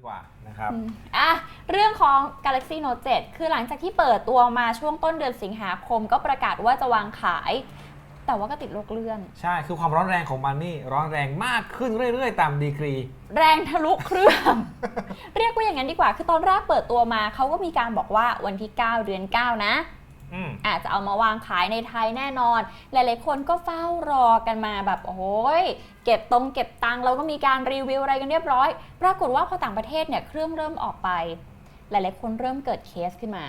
ดีกว่านะครับอืมอะเรื่องของ Galaxy Note 7 คือหลังจากที่เปิดตัวมาช่วงต้นเดือนสิงหาคม ก็ประกาศว่าจะวางขาย แต่ว่าก็ติดโรคเลื่อน ใช่ คือความร้อนแรงของมันนี่ร้อนแรงมากขึ้นเรื่อยๆ ตามดีกรี แรงทะลุเครื่อง เรียกว่าอย่างนั้นดีกว่า คือตอนแรกเปิดตัวมาเขาก็มีการบอกว่าวันที่ 9 เดือน 9 นะ อืมอาจจะเอามาวางขายในไทยแน่นอน หลายๆคนก็เฝ้ารอกันมาแบบโอ้โหยเก็บตรงเก็บตังค์แล้วก็มีการรีวิวอะไรกันเรียบร้อย ปรากฏว่าพอต่างประเทศเนี่ยเครื่องเริ่มออกไป หลายๆคนเริ่มเกิดเคสขึ้นมา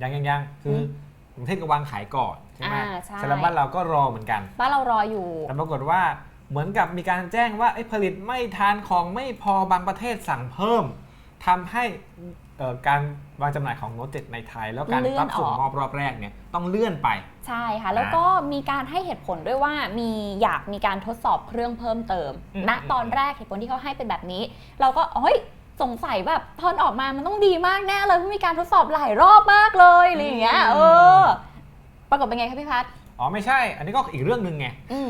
ยังยังยังคืออกรุงเทพก็วางขายก่อนใช่ไหมอ่าใช่เสร็จแล้วบ้านเราก็รอเหมือนกันบ้านเรารออยู่แต่ปรากฏว่าเหมือนกับมีการแจ้งว่าเอ้ยผลิตไม่ทันของไม่พอบางประเทศสั่งเพิ่มทำให้เอ่อการ วางจำหน่ายของโน้ต7ในไทย แล้วการเลื่อนรับส่งออก มอบรอบแรกเนี่ยต้องเลื่อนไป ใช่ค่ะ แล้วก็มีการให้เหตุผลด้วยว่ามีอยากมีการทดสอบเครื่องเพิ่มเติมอืมณตอนแรกเหตุผลที่เขาให้เป็นแบบนี้ เราก็เฮ้ยสงสัยแบบตอนออกมามันต้องดีมากแน่เลยเพราะมีการทดสอบหลายรอบมากเลยอะไรอย่างเงี้ยเออ ปรากฏเป็นไงคะพี่พัฒน์อ๋อไม่ใช่ อันนี้ก็อีกเรื่องหนึ่งไง อืม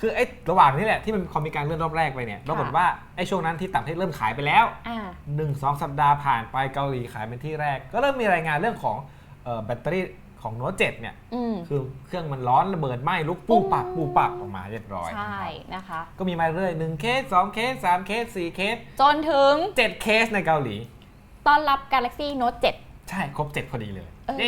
คือไอ้ระหว่างนี้แหละที่มันพอมีการเลื่อนรอบแรกไปเนี่ยปรากฏว่าไอ้ช่วงนั้นที่ต่างประเทศเริ่มขายไปแล้วอ่า1 2สัปดาห์ผ่านไปเกาหลีขายเป็นที่แรก ก็เริ่มมีรายงานเรื่องของเอ่อแบตเตอรี่ของโน้ต7เนี่ยอืมคือเครื่องมันร้อนระเบิดไหม้ลุกปูปักปูปักออกมาเรียบร้อยใช่นะคะ ก็มีมาเรื่อยหนึ่งเคสสองเคสสามเคสสี่เคส จนถึงเจ็ดเคสในเกาหลี ต้อนรับ Galaxy Note 7 ใช่ครบเจ็ดพอดีเลยเอ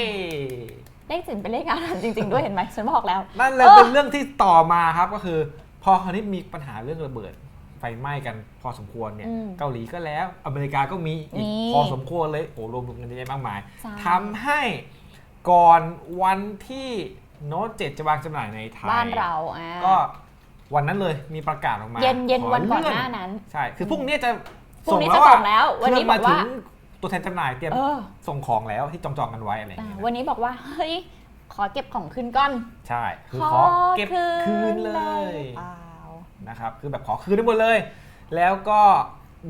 อ เย้ได้สินเป็นเลขอาถรรพ์จริง ๆ ด้วยเห็นไหมฉันบอกแล้ว นั่นเลยเออเป็นเรื่องที่ต่อมาครับก็คือ พอคราวนี้มีปัญหาเรื่องระเบิดไฟไหม้กันพอสมควรเนี่ยอืมเกาหลีก็แล้วอเมริกาก็มีอีกมีพอสมควรเลยโอ้รวมกันเยอะแยะมากมายใช่ ทำให้ก่อนวันที่โน้ต7จะวางจำหน่ายในไทย บ้านเราอ่าก็วันนั้นเลยมีประกาศออกมาเย็นเย็นขวันก่อนเลื่หน้านั้น ใช่ คือพรุ่งนี้จะพรุ่งนี้แล้วจะส่อะงแล้ววันนี้เครื่งบอกว่าถึง ตัวแทนจำหน่ายเตรียมเออ ส่งของแล้วที่จองจองๆกันไว้อะไรอย่างอ่าเงี้ยวันนี้บอกว่า เฮ้ย ขอเก็บของคืนก่อน ใช่คือขอเก็บคืนเลย เปล่านะครับคือแบบขอคืนได้หมดเลย แล้วก็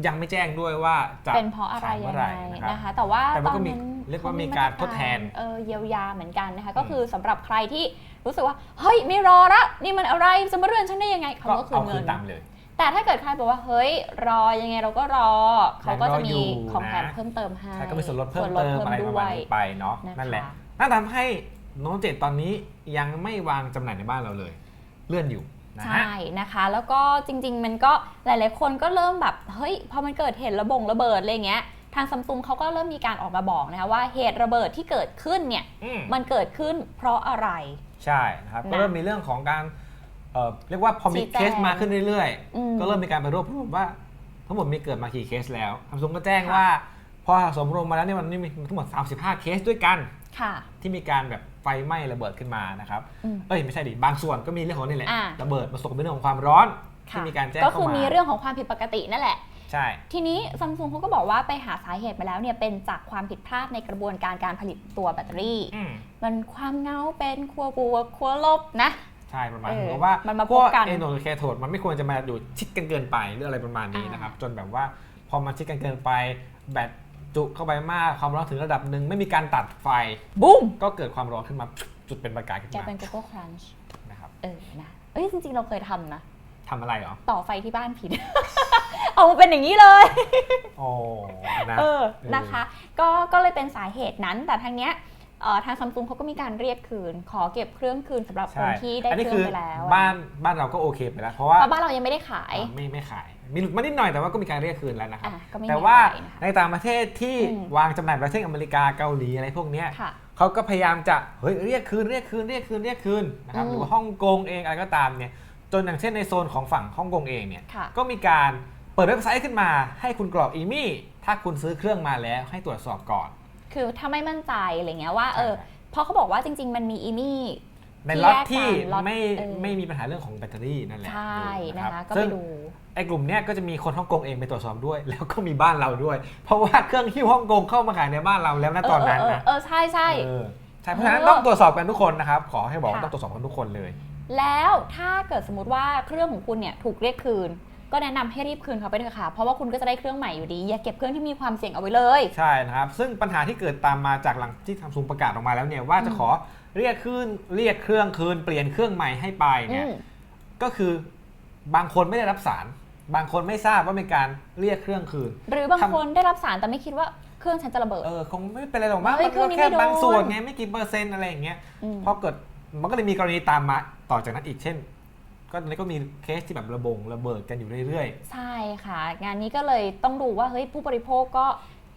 ยังไม่แจ้งด้วยว่าจะเป็นเพราะอะไรขายยัเมื่งอไงไหร่นะครับ นะคะ แต่ว่าแต่มันก็ตอนมีนั้นเรียกว่าขมีการทดแทนเออเยียวยาเหมือนกันนะคะ ก็คือสำหรับใครที่รู้สึกว่า เฮ้ย ไม่รอละนี่มันอะไรจะมาเรื่อนฉันได้ยังไงเขาก็ก็คืเอานคืเงินน ตามเลย แต่ถ้าเกิดใครบอกว่าเฮ้ยรอยังไงเราก็รอ เขาก็จะมียังรออยู่ของแถมนะเพิ่มเติมให้ใช่ก็มีส่วนลดเพิ่มส่วนลเติมพิ่อะไรประด้มาณวยนี้ไปเนาะนะคะนั่นแหละนั่นทำให้โน้ตเจ็ดตอนนี้ยังไม่วางจำหน่ายในบ้านเราเลย เลื่อนอยู่นะฮะใช่นะคะ แล้วก็จริง ๆ มันก็หลาย ๆ คนก็เริ่มแบบเฮ้ยพอมันเกิดเหตุระบงระเบิดอะไรเงี้ยทางซัมซุงเขาก็เริ่มมีการออกมาบอกนะคะว่าเหตุระเบิดที่เกิดขึ้นเนี่ยอืมมันเกิดขึ้นเพราะอะไรใช่นะครับนะก็เริ่มมีเรื่องของการ เอ่อเรียกว่าพอมีชี้แจงเคสมาขึ้นเรื่อยอืม ๆ ก็เริ่มมีการไปรวบรวมว่า ทั้งหมดมีเกิดมากี่เคสแล้วซัมซุงก็แจ้งว่า พอสะสมรวมมาแล้วเนี่ยมันมีทั้งหมด 35 เคสด้วยกัน ค่ะ ที่มีการแบบไฟไหม้ระเบิดขึ้นมานะครับ อืมเอ้ยไม่ใช่ดิ บางส่วนก็มีเรื่องของนี่แหละ อ่า ระเบิดมาส่งเป็นเรื่องของความร้อน ที่ค่ะมีการแจ้งก็เข้าคือมามีเรื่องของความผิดปกตินั่นแหละ ใช่ ทีนี้ซัมซุงเขาก็บอกว่าไปหาสาเหตุมาแล้วเนี่ยเป็นจากความผิดพลาดในกระบวนการการผลิตตัวแบตเตอรี่ อืม มันความเงาเป็นขั้วบวกขั้วลบนะ ใช่ประมาณเออนั้นเพราะว่ามันมาพวพบกัน เอโนแคโทดมันไม่ควรจะมาอยู่ชิดกันเกินไปหรืออะไรประมาณนี้อ่านนะครับ จนแบบว่าพอมันชิดกันเกินไป แบตจุเข้าไปมากความร้อนถึงระดับหนึ่งไม่มีการตัดไฟ บุ้มก็เกิดความร้อนขึ้นมาจุดเป็นประกายขึ้นแกมาเป็นโกโก้ครันช์นะครับเออนะเอ้ยจริง ๆ เราเคยทำนะ ทำอะไรเหรอต่อไฟที่บ้านผิด เอามาเป็นอย่างนี้เลย โอ้นะ เออ นะคะ ก็ ก็เลยเป็นสาเหตุนั้น แต่ทางเนี้ยเอ่อ ทางซัมซุงเขาก็มีการเรียกคืน ขอเก็บเครื่องคืนสำหรับคใช่นที่ได้อันเคนี้รื่คือองไปแล้วบ้านบ้านเราก็โอเคไปแล้วเพราะว่าเพราะบ้านเรายังไม่ได้ขายอ่าไม่ไม่ขาย มีหลุดมานิดหน่อยแต่ว่าก็มีการเรียกคืนแล้วนะครับอะก็ไม่แต่มีว่าอะไรนะคะในต่างประเทศที่อืมวางจำหน่ายประเทศอเมริกาเกาหลีอะไรพวกเนี้ยค่ะเขาก็พยายามจะเฮ้ยเรียกคืนเรียกคืนเรียกคืนเรียกคืนนะครับอืมหรือว่าฮ่องกงเองอะไรก็ตามเนี่ยจนอย่างเช่นในโซนของฝั่งฮ่องกงเองเนี่ยค่ะก็มีการเปิดเว็บไซต์ขึ้นมาให้คุณกรอกอีมี่ถ้าคุณซื้อเครื่องมาแล้วให้ตรวจสอบก่อน คือถ้าไม่มั่นใจอะไรเงี้ยว่าเออใช่เพราะเขาบอกว่าจริง ๆ มันมีอีนี่ในล็อตที่ที่แยกกันล็อตไม่เออไม่มีปัญหาเรื่องของแบตเตอรี่นั่นแหละใช่ดูนะรับคะก็ซึ่ไปงดูไอ้กลุ่มเนี้ยก็จะมีคนฮ่องกงเองไปตรวจสอบด้วย แล้วก็มีบ้านเราด้วย เพราะว่าเครื่องที่ฮ่องกงเข้ามาขายในบ้านเราแล้วนะตอนนั้นเออเออนะเออใช่ใช่เออใช่เพราะฉะนั้นเออต้องตรวจสอบกันทุกคนนะครับ ขอให้บอกว่าค่ะต้องตรวจสอบกันทุกคนเลย แล้วถ้าเกิดสมมติว่าเครื่องของคุณเนี่ยถูกเรียกคืน ก็แนะนำให้รีบคืนเขาไปเถอะค่ะ เพราะว่าคุณก็จะได้เครื่องใหม่อยู่ดี อย่าเก็บเครื่องที่มีความเสี่ยงเอาไว้เลย ใช่นะครับ ซึ่งปัญหาที่เกิดตามมาจากหลังที่ซัมซุงประกาศออกมาแล้วเนี่ยว่าจะอืมขอเรียกคืนเรียกเครื่องคืนเปลี่ยนเครื่องใหม่ให้ไปอืเนี่ยมก็คือบางคนไม่ได้รับสาร บางคนไม่ทราบว่ามีการเรียกเครื่องคืน หรือบางทำคนได้รับสารแต่ไม่คิดว่าเครื่องฉันจะระเบิด เออคงไม่เป็นไรหรอกมั้งเฮ้ยมันเครื่ก็องนี้แค่ไม่โดนบางส่วนไงไม่กี่เปอร์เซ็นต์อะไรอย่างเงี้ยมพอเกิดมันก็เลยมีกรณีตามมาต่อจากนั้นอีกเช่น ก็ตอนนี้ก็มีเคสที่แบบระบงระเบิดกันอยู่เรื่อย ใช่ค่ะ งานนี้ก็เลยต้องดูว่าเฮ้ยผู้บริโภคก็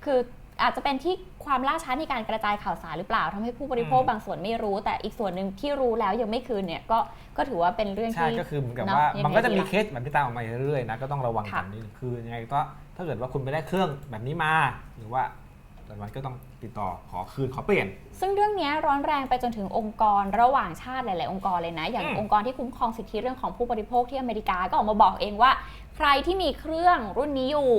คืออาจจะเป็นที่ความล่าช้าในการกระจายข่าวสารหรือเปล่าทำให้ผู้บริโภคอืม บางส่วนไม่รู้ แต่อีกส่วนหนึ่งที่รู้แล้วยังไม่คืนเนี่ยก็ก็ถือว่าเป็นเรื่องๆ ใช่ที่ก็คือเหมือนกับเนอะว่ายังไงมันก็จะมีดีล่ะเคสแบบที่ตามออกมาเรื่อยๆนะก็ต้องระวังค่ะกันนิดนึงคือยังไงก็ถ้าเกิดว่าคุณไปได้เครื่องแบบนี้มา หรือว่า แต่มันก็ต้องติดต่อขอคืนขอเปลี่ยน ซึ่งเรื่องนี้ร้อนแรงไปจนถึงองค์กรระหว่างชาติหลาย ๆ องค์กรเลยนะ อย่างอืมองค์กรที่คุ้มครองสิทธิเรื่องของผู้บริโภคที่อเมริกาก็ออกมาบอกเองว่า ใครที่มีเครื่องรุ่นนี้อยู่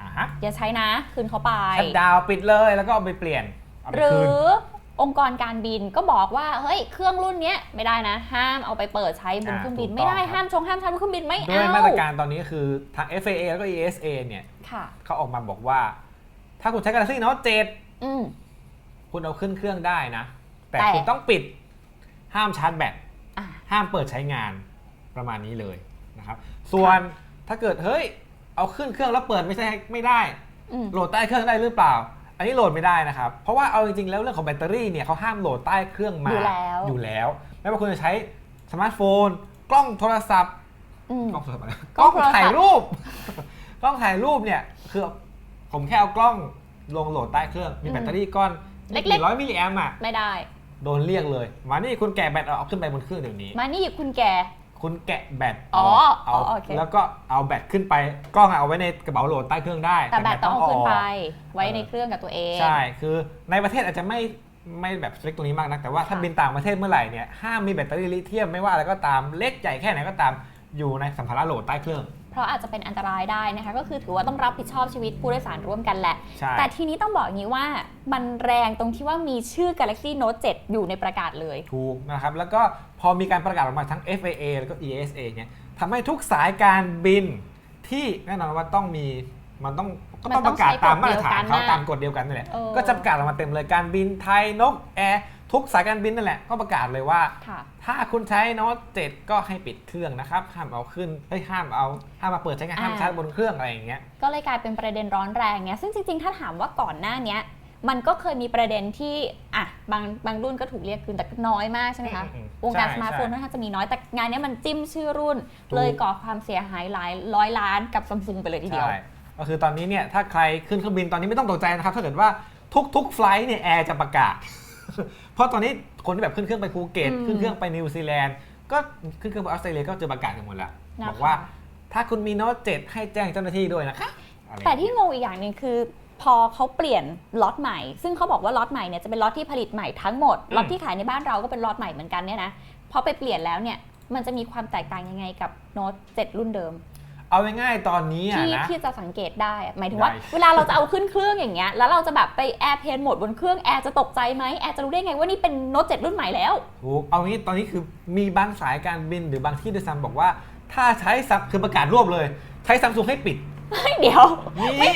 อ่าฮะอย่าใช้นะ คืนเขาไปชัดดาวน์ปิดเลยแล้วก็เอาไปเปลี่ยนเอาไปหรืคือนองค์กรการบินก็บอกว่าเฮ้ยเครื่องรุ่นเนี้ยไม่ได้นะ ห้ามเอาไปเปิดใช้บนอ่าเครื่องบินถูกไม่ได้ต้องครับห้ามชงห้ามใช้บนเครื่องบินไม่ด้วยเอามาตรการตอนนี้คือทาง FAA แล้วก็ ESA เนี่ยค่ะเขาออกมาบอกว่า ถ้าคุณใช้ Galaxy Note 7อืมคุณเอาขึ้นเครื่องได้นะ แต่แต่ คุณต้องปิดห้ามชาร์จแบต อะ ห้ามเปิดใช้งานประมาณนี้เลยนะครับ ส่วนถ้าเกิดเฮ้ย เอาขึ้นเครื่องแล้วเปิดไม่ใช่ไม่ได้ อืม โหลดใต้เครื่องได้หรือเปล่า อันนี้โหลดไม่ได้นะครับ เพราะว่าเอาจริงๆแล้วเรื่องของแบตเตอรี่เนี่ยเขาห้ามโหลดใต้เครื่องมาอยู่แล้ว อยู่แล้ว ไม่ว่าคุณจะใช้สมาร์ทโฟน กล้องโทรศัพท์ อืม กล้องโทรศัพท์อะไรกกล้ล้อองงโทรศัพท์ถ่ายรูป กล้องถ่ายรูปเนี่ยคือ ผมแค่เอากล้องลงโหลดใต้เครื่อง มีแบตเตอรี่ก้อนเล็กๆกี่ร้อยมิลลิแอมป์อะไม่ได้ โดนเรียกเลย มานี่คุณแกะแบตเอาขึ้นไปบนเครื่องเดี๋ยวนี้ มานี่คุณแกคุณแกะแบตอ๋อเอาอ๋อโอเคแล้วก็เอาแบตขึ้นไปกล้องเอาไว้ในกระเป๋าโหลดใต้เครื่องได้ แต่แบตต้องเอาขึ้นไปกไว้ในเครื่องกับตัวเอง ใช่คือในประเทศอาจจะไม่ไม่แบบสตริกตรงนี้มากนะแต่ว่าถ้าค่ะบินต่างประเทศเมื่อไหร่เนี่ยห้ามมีแบตเตอรี่ลิเธียมไม่ว่าอะไรก็ตามเล็กใหญ่แค่ไหนก็ตามอยู่ในสัมภาระโหลดใต้เครื่องเพ ราะอาจจะเป็นอันตรายได้นะคะก็คือถือว่าต้องรับผิดชอบชีวิตผู้โดยสารร่วมกันแหละ ใช่ แต่ทีนี้ต้องบอกอย่างนี้ว่ามันแรงตรงที่ว่ามีชื่อ Galaxy Note 7 อยู่ในประกาศเลย ถูกนะครับ แล้วก็พอมีการประกาศออกมาทั้ง FAA แล้วก็ ESA เนี่ยทำให้ทุกสายการบินที่แน่นอนว่าต้องมีมันต้องก็ต้องมันปต้องระกาศตามใช้กฎมาตรฐานเขาเดียวกันน่ะตามกฎเดียวกันนั่นแหละเออ ก็จะประกาศออกมาเต็มเลยการบินไทยนกแอร์ ทุกสายการบินนั่นแหละก็ประกาศเลยว่าค่ะถ้าคุณใช้โน้ต7ก็ให้ปิดเครื่องนะครับ ห้ามเอาขึ้นเฮ้ยห้ามเอาห้ามมาเปิดใช้งานอ่าห้ามชาร์จบนเครื่องอะไรอย่างเงี้ยก็เลยกลายเป็นประเด็นร้อนแรงเนี้ยซึ่งจริงๆ ถ้าถามว่าก่อนหน้าเนี้ยมันก็เคยมีประเด็นที่อะบางบางรุ่นก็ถูกเรียกคืนแต่น้อยมากใช่ไหมคะอืมอืมวงการใช่สมาร์ทโฟนใช่ค่อนข้างจะมีน้อยแต่งานเนี้ยมันจิ้มชื่อรุ่นถูกเลยก่อความเสียหายหลายร้อยล้านกับซัมซุงไปเลยทีเดียวใช่ก็คือตอนนี้เนี่ยถ้าใครขึ้นเครื่องบินตอนนี้ไม่ต้องตกใจนะครับถ้าเกิดว่าทุกๆไฟลท์เนี่ยแอร์จะประกาศ เพราะตอนนี้คนที่แบบขึ้นเครื่องไปภูเก็ตอืมขึ้นเครื่องไปนิวซีแลนด์ ก็ขึ้นเครื่องไปออสเตรเลียก็จะประกาศกันหมดแล้ว นะคะ บอกว่าถ้าคุณมีโน้ต7ให้แจ้งเจ้าหน้าที่ด้วยนะคะอะไรแต่ที่งงอีกอย่างหนึ่งคือ พอเขาเปลี่ยนล็อตใหม่ ซึ่งเขาบอกว่าล็อตใหม่เนี่ยจะเป็นล็อตที่ผลิตใหม่ทั้งหมด ล็อตที่ขายในบ้านเราก็เป็นล็อตใหม่เหมือนกันเนี่ยนะ พอไปเปลี่ยนแล้วเนี่ย มันจะมีความแตกต่างยังไงกับโน้ต7รุ่นเดิม เอาง่ายๆตอนนี้อะที่นะที่จะสังเกตได้อะหมายถึงว่าได้เวลาเราจะเอาขึ้นเครื่องอย่างเงี้ยแล้วเราจะแบบไปแอร์เพนโหมดบนเครื่องแอร์จะตกใจไหมแอร์จะรู้ได้ไงว่านี่เป็นโน้ต7รุ่นใหม่แล้วถูกเอางี้ตอนนี้คือมีบางสายการบินหรือบางที่ด้วยซ้ำบอกว่า ถ้าใช้ซัมคือประกาศรวบเลย ใช้ซัมซุงให้ปิดเดี๋ยวนี่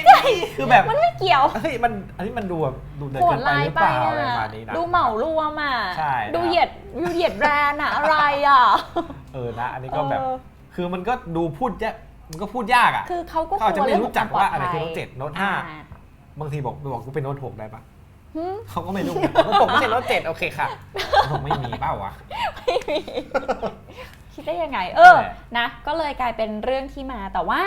คือแบบมันไม่เกี่ยวเฮ้ยมันอันนี้มันดูแบบดูเดือดโหเกิดนไปลายหรือไปเปล่าอะไรอะประมาณนี้นะดูเหมารวมอะใช่ดูนะครับเหยียดดูเหยียดแบรนด์อะอะไรอะเออนะ อันนี้ก็แบบเออคือมันก็ดูพูดยาก มันก็พูดยากอะคือเขาก็เขาอาจจะไม่เองรู้จักขงว่าคอะไรมปลคือดโน้ตภัยเจ็ดโน้ตห้าอ่บางทีบอกบอกกูเป็นโน้ตหกได้ปะหึเขาก็ไม่รู้โน้ตหกไม่ใช่โน้ตเจ็ดโอเคค่ะผมไม่มีเปล่าวะไม่มีคิดได้ยังไง เออนั่นแหละนะ ก็เลยกลายเป็นเรื่องที่มาแต่ว่า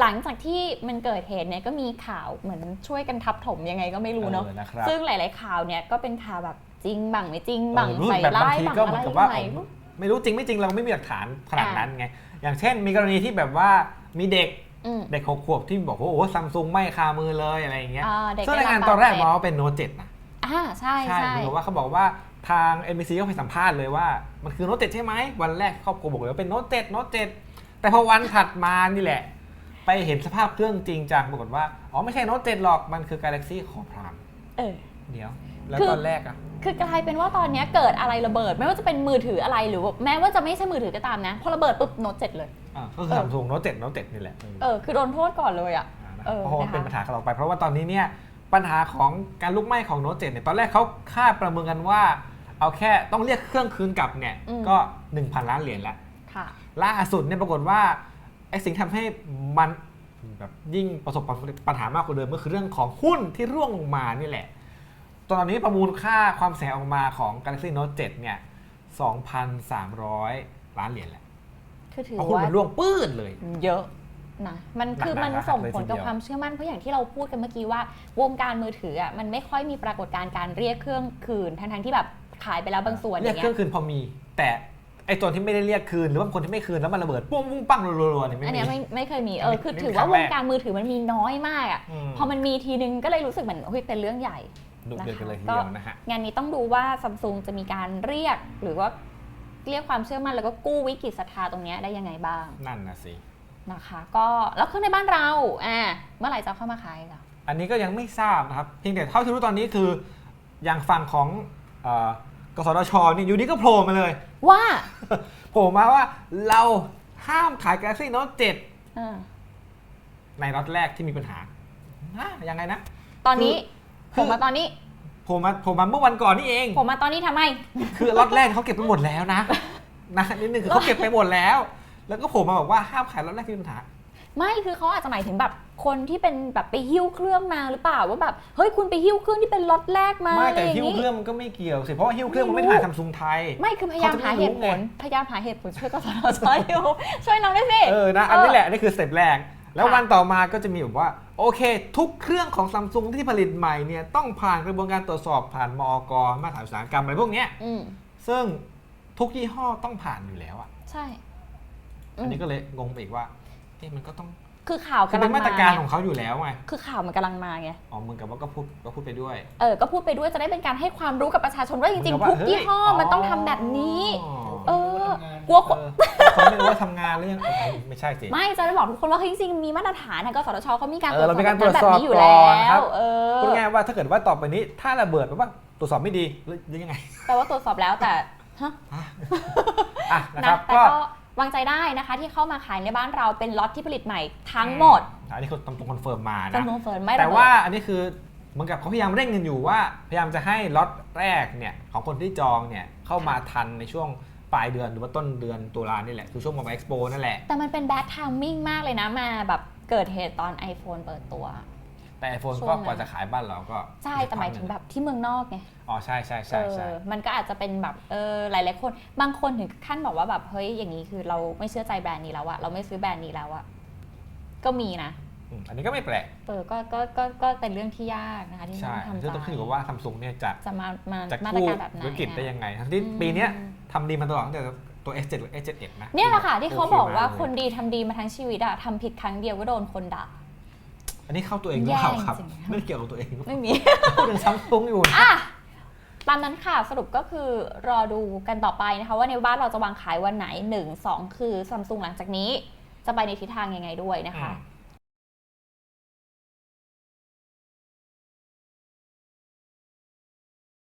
หลังจากที่มันเกิดเหตุเนี่ยก็มีข่าวเหมือนช่วยกันทับถมยังไงก็ไม่รู้เนาะออนะครับซึ่งหลาย ๆ ข่าวเนี่ยก็เป็นข่าวแบบจริงบังไม่จริงบังเออรู้ใส่แบบบางร้ายทีบังก็อะเหมืไรอนกับว่าใหม่ผม ไม่รู้จริงไม่จริงเราไม่มีหลักฐานขนาดนั้นไง อย่างเช่น มีกรณีที่แบบว่ามีเด็กอืมเด็กหกขวบที่บอกว่าโอ้ซัมซุงไม่คามือเลยอะไรอย่างเงี้ยอ่าเด็กซึ่งได้รายรังานบตอนแรกบาดมเจ็อบว่าเป็นโน้ตเจ็ดนะอ่าใช่ใช่ใช่เหมือนกับว่าเขาบอกว่าทาง NBC ก็ไปสัมภาษณ์เลยว่า มันคือโน้ตเจ็ดใช่ไหมวันแรกครอบครัวบอกเลยว่าเป็นโน้ตเจ็ดโน้ตเจ็ดแต่พอวันถัดมานี่แหละ ไปเห็นสภาพเครื่องจริงจังปรากฏว่า อ๋อไม่ใช่โน้ตเจ็ดหรอกมันคือ Galaxy Core Prime เออเดี๋ยว แล้วคือตอนแรกอะ คือกลายเป็นว่าตอนเนี้ยเกิดอะไรระเบิด ไม่ว่าจะเป็นมือถืออะไรหรือว่าแม้ว่าจะไม่ใช่มือถือก็ตามนะพอระเบิดปุ๊บโน้ตเจ็ดเลย อะก็คือซัมซุงโน้ตเจ็ดโน้ตเจ็ดนี่แหละเออคือโดนโทษก่อนเลยอะ อ่านะเออเพราะว่านะคะ เป็นปัญหากันออกไป เพราะว่าตอนนี้เนี่ยปัญหาของการลุกไหม้ของโน้ตเจ็ดเนี่ยตอนแรกเขาคาดประเมินกันว่า เอาแค่ต้องเรียกเครื่องคืนกลับเนี่ยอืมก็ 1,000 ล้านเหรียญแล้วค่ะ ล่าสุดเนี่ยปรากฏว่าไออ้สิ่งที่ทำให้มันแบบยิ่งประสบปัญหามากกว่าเดิมก็คือเรื่องของหุ้นที่ร่วงลงมานี่แหละ ตอนนี้ประมูลค่าความเสียหายออกมาของ Galaxy Note 7 เนี่ย 2,300 ล้านเหรียญแหละคือถือเพราะหุ้นว่ามันร่วงปื้ดเลย เยอะ นะมันคือหนักๆมันนะครับส่งเลยผลทีเดียวกับความเชื่อมั่นเพราะอย่างที่เราพูดกันเมื่อกี้ว่า วงการมือถืออะมันไม่ค่อยมีปรากฏการณ์การเรียกเครื่องคืนทั้งๆที่แบบขายไปแล้วบางส่วนอเรียกย่างเคเงี้รื่อยงคืนพอมี แต่ไอ้ตัวที่ไม่ได้เรียกคืน หรือว่าคนที่ไม่คืนแล้วมันระเบิดปุ้งปุ้งปังรัวๆเนี่ยไม่อันมี เนี้ยไม่ไม่เคยมีเออันอนี้คือนี่ถือเป็นว่าครั้งแรกวงการมือถือมันมีน้อยมากอะอืม พอมันมีทีนึงก็เลยรู้สึกเหมือนเฮ้ยเป็นเรื่องใหญ่ ดุเดือดกันเลยทีก็เดียวนะฮะงานนี้ต้องดูว่าซัมซุงจะมีการเรียกหรือว่าเรียกความเชื่อมั่นแล้วก็กู้วิกฤตศรัทธาตรงเนี้ยได้ยังไงบ้าง นั่นนะสินะคะก็แล้วเครื่องในบ้านเราอ่าเมื่อไหร่จะเอาเข้ามาขายเหรออันนี้ก็ยังไม่ทราบนะครับเพียงแต่เท่าที่รู้ตอนนี้คืออย่างฝั่งของเอ่อกสทชเนี่ยอยู่ดีก็โผล่มาเลย ว่าโผล่มาว่าเราห้ามขาย Galaxy Note อ่า7ในล็อตแรกที่มีปัญหาฮะยังไงนะ ตอนนี้คือ ผมมาตอนนี้โผล่มาโผล่มาเมื่อวันก่อนนี่เอง ผมมาตอนนี้ทำไม คือล็อตแรกเขาเก็บไปหมดแล้วนะนะนิดนึงคือเขาเก็บไปหมดแล้ว แล้วก็โผล่มาบอกว่าห้ามขายล็อตแรกที่มีปัญหาไม่คือเขาอาจจะหมายถึงแบบคนที่เป็นแบบไปหิ้วเครื่องมาหรือเปล่าว่าแบบเฮ้ยคุณไปหิ้วเครื่องที่เป็นล็อตแรกมาไม่อะไรแต่อย่างฮิ้วนี้เครื่องมันก็ไม่เกี่ยวสิเพราะว่าฮิ้วเครื่องมันไม่ไม่รู้ผ่านซัมซุงไทย ไม่คือพยายามเขาจะไม่หาเหตุผลรู้ไงพยายามหาเหตุผลช่วยกสทชอยู่ช่วยน้องด้วยสิเออนะอันนี้แหละนี่คือสเต็ปแรกแล้วค่ะวันต่อมาก็จะมีแบบว่า โอเค ทุกเครื่องของซัมซุงที่ผลิตใหม่เนี่ยต้องผ่านกระบวนการตรวจสอบผ่านมอกมาตรฐานอุตสาหกรรมอะไรพวกเนี้ยอืมซึ่งทุกยี่ห้อต้องผ่านอยู่แล้วอะใช่อืมอันนี้ก็เลยงงไปอีกว่าเอ๊ะมันก็ต้องคือข่าวคือกำลัเป็งนมามาตรการไงของเขาอยู่แล้วไงคือข่าวมันกำลังมาไง อ๋อเหมือนกับว่าก็พูดก็พูดไปด้วย เออ ก็พูดไปด้วยจะได้เป็นการให้ความรู้กับประชาชนว่าจริงเหมือนๆกับทุกว่ายี่ห้อเฮ้ยมันต้องทำแบบนี้ อ๋อ เออกลัวคนเออเขาไม่รู้ว่าทำงานหรือยังเออไม่ใช่สิ ไม่จะได้บอกทุกคนว่าเฮ้ยจริงๆมีมาตรฐานนะกสทชเขามีการเอตรอวจสเราอบมีการแบบตรวจสอบนี้อยู่แล้ก่อนครับ วเออพูดง่ายๆว่าถ้าเกิดว่าต่อไปนี้ถ้าระเบิดแปลว่าตรวจสอบไม่ดีหรือหรือยังไงแปลว่าตรวจสอบแล้วแต่ฮะ อะนะนะครับแต่ก็ก็วางใจได้นะคะที่เข้ามาขายในบ้านเราเป็นล็อตที่ผลิตใหม่ทั้งหมดอันนี้คือตรงคอนเฟิร์มมาจำนะนวนเฟิร์นไม่ระแต่เบิดว่าอันนี้คือเหมือนกับเขาพยายามเร่งกันอยู่ว่า พยายามจะให้ล็อตแรกเนี่ยของคนที่จองเนี่ยเข้ามาทันในช่วง ปลายเดือนหรือว่าต้นเดือนตุลานี่แหละคือช่วงมาเอ็กซ์โปนั่นแหละ แต่มันเป็นแบดทามมิ่งมากเลยนะมาแบบเกิดเหตุตอน iPhone เปิดตัว แต่ iPhone ช่วงก็นั้นกว่าจะขายบ้านเราก็ใช่แต่หมายถึงแบบที่เมืองนอกไงอ๋อใช่ใช่ใช่ใช่ เออมันก็อาจจะเป็นแบบเออหลายๆคนบางคนถึงขั้นบอกว่าแบบเฮ้ยอย่างนี้คือเราไม่เชื่อใจแบรนด์นี้แล้วอะเราไม่ซื้อแบรนด์นี้แล้วอะก็มีนะอืมอันนี้ก็ไม่แปลกเออก็ก็ก็ก็เป็นเรื่องที่ยากนะคะที่ต้ใช่องทำซึ่งต้องขึ้นอยู่กับว่าซัมซุงเนี่ยจะ จะมามาจะมาตรกู้การแบบไหนธุรกิจได้อะยังไงทั้งที่อืม ปีเนี้ย ทำดีมาตลอดตั้งแต่ตัว S7 หรือ S71 นะเนี่ยแหละค่ะที่เขาบอกว่าโเมคนดีทำดีมาทั้งชีวิตอะทำผิดครั้งเดียวก็โดนคนด่า อันนี้เข้าตัวเองหรือเปล่าครับ แย่จริงๆ ไม่ได้เกี่ยวกับตัวเองไม่มี พูดถึงซัมซุงอยู่นะ อะตามนั้นค่ะสรุปก็คือรอดูกันต่อไปนะคะ ว่าในบ้านเราจะวางขายวันไหน 1 2 คือซัมซุงหลังจากนี้ จะไปในทิศทางยังไงด้วยนะคะ อืม